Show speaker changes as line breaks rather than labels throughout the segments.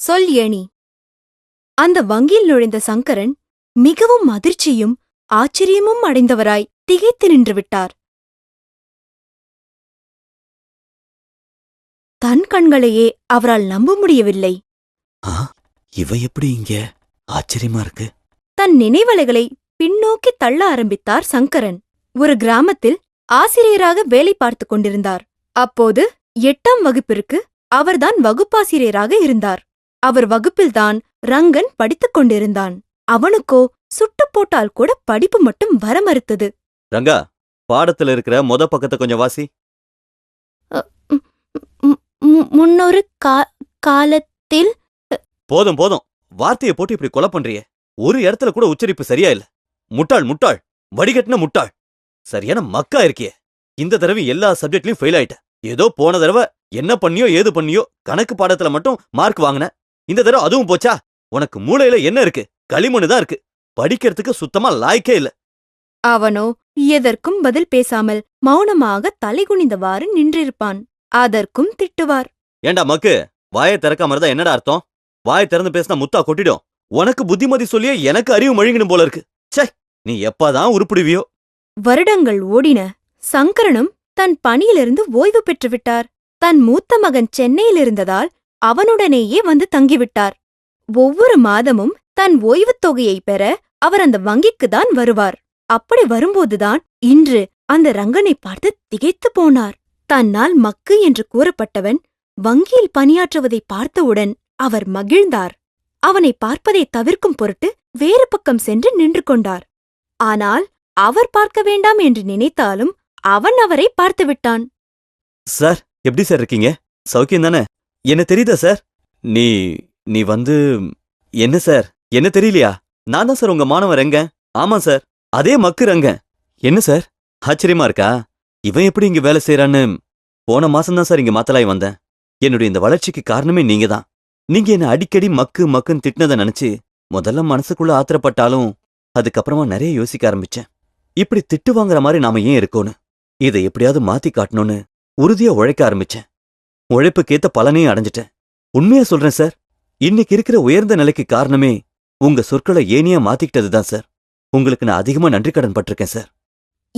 சொல் ஏணி. அந்த வங்கியில் நுழைந்த சங்கரன் மிகவும் அதிர்ச்சியும் ஆச்சரியமும் அடைந்தவராய் திகைத்து நின்று விட்டார். தன் கண்களையே அவரால் நம்ப முடியவில்லை.
இவ எப்படி இங்க? ஆச்சரியமா இருக்கு.
தன் நினைவலைகளை பின்னோக்கி தள்ள ஆரம்பித்தார் சங்கரன். ஒரு கிராமத்தில் ஆசிரியராக வேலை பார்த்துக் கொண்டிருந்தார். அப்போது எட்டாம் வகுப்பிற்கு அவர்தான் வகுப்பாசிரியராக இருந்தார். அவர் வகுப்பில்தான் ரங்கன் படித்துக் கொண்டிருந்தான். அவனுக்கோ சுட்டுப் போட்டால் கூட படிப்பு மட்டும் வர மறுத்தது.
ரங்கா பாடத்துல இருக்கிற மொத பக்கத்தை கொஞ்சம் வாசி.
முன்னொரு காலத்தில்
போதும் போதும். வார்த்தையை போட்டு இப்படி கொலை பண்றியே. ஒரு இடத்துல கூட உச்சரிப்பு சரியா இல்ல. முட்டாள் முட்டாள். வடிகட்டின முட்டாள். சரியான மக்கா இருக்கியே. இந்த தடவை எல்லா சப்ஜெக்ட்லயும் ஃபெயில் ஆயிட்ட. ஏதோ போன தடவை என்ன பண்ணியோ ஏது பண்ணியோ கணக்கு பாடத்துல மட்டும் மார்க் வாங்கின. இந்த தடவை அதுவும் போச்சா? உனக்கு மூளையில என்ன இருக்கு? களிமண்ணு தான் இருக்கு. படிக்கிறதுக்கு சுத்தமா லாய்க்கே இல்ல.
அவனோ எதற்கும் பதில் பேசாமல் மௌனமாக தலைகுனிந்தவாறு நின்றிருப்பான். அதற்கும் திட்டுவார்.
ஏண்டா மக்கு? வாயை திறக்காம இருந்தா என்னடா அர்த்தம்? வாயை திறந்து பேசினா முத்தா கொட்டிடும். உனக்கு புத்திமதி சொல்லியே எனக்கு அறிவு மழுங்கணும் போல இருக்கு. ச்சே நீ எப்பதான் உருப்பிடுவியோ?
வருடங்கள் ஓடின. சங்கரனும் தன் பணியிலிருந்து ஓய்வு பெற்றுவிட்டார். தன் மூத்த மகன் சென்னையில் இருந்ததால் அவனுடனேயே வந்து தங்கிவிட்டார். ஒவ்வொரு மாதமும் தன் ஓய்வுத் தொகையை பெற அவர் அந்த வங்கிக்குதான் வருவார். அப்படி வரும்போதுதான் இன்று அந்த ரங்கனை பார்த்து திகைத்துப் போனார். தன்னால் மக்கு என்று கூறப்பட்டவன் வங்கியில் பணியாற்றுவதை பார்த்தவுடன் அவர் மகிழ்ந்தார். அவனை பார்ப்பதை தவிர்க்கும் பொருட்டு வேறு பக்கம் சென்று நின்று கொண்டார். ஆனால் அவர் பார்க்க வேண்டாம் என்று நினைத்தாலும் அவன் அவரை பார்த்துவிட்டான்.
சார் எப்படி சார் இருக்கீங்க? சௌக்கியம் தானே என்ன தெரியுதா சார்? நீ நீ வந்து என்ன சார்? என்ன தெரியலையா? நான் தான் சார் உங்க மாணவர் எங்க? ஆமா சார். அதே மக்கு ரங்க என்ன சார்? ஆச்சரியமா இருக்கா? இவன் எப்படி இங்க வேலை செய்யறான்னு போன மாசம் தான் சார் இங்க மாத்தலாய் வந்தேன். என்னுடைய இந்த வளர்ச்சிக்கு காரணமே நீங்க தான். நீங்க என்ன அடிக்கடி மக்கு மக்குன்னு திட்டினதை நினைச்சு முதல்ல மனசுக்குள்ள ஆத்திரப்பட்டாலும் அதுக்கப்புறமா நிறைய யோசிக்க ஆரம்பிச்சேன். இப்படி திட்டு வாங்குற மாதிரி நாம ஏன் இருக்கோன்னு? இதை எப்படியாவது மாத்தி காட்டணும்னு உறுதியா உழைக்க ஆரம்பிச்சேன். உழைப்புக்கேத்த பலனையும் அடைஞ்சிட்டேன். உண்மையா சொல்றேன் சார். இன்னைக்கு இருக்கிற உயர்ந்த நிலைக்கு காரணமே உங்க சொற்களை ஏனியா மாத்திக்கிட்டதுதான் சார். உங்களுக்கு நான் அதிகமா நன்றி கடன் பட்டிருக்கேன் சார்.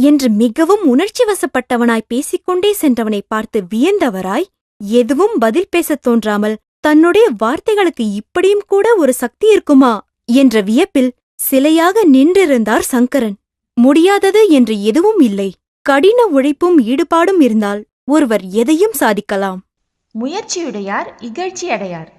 என்று மிகவும் உணர்ச்சி வசப்பட்டவனாய் பேசிக்கொண்டே சென்றவனை பார்த்து வியந்தவராய் எதுவும் பதில் பேசத் தோன்றாமல் தன்னுடைய வார்த்தைகளுக்கு இப்படியும் கூட ஒரு சக்தி இருக்குமா என்ற வியப்பில் சிலையாக நின்றிருந்தார் சங்கரன். முடியாதது என்று எதுவும் இல்லை. கடின உழைப்பும் ஈடுபாடும் இருந்தால் ஒருவர் எதையும் சாதிக்கலாம்.
முயற்சியுடையார் இகழ்ச்சி அடையார்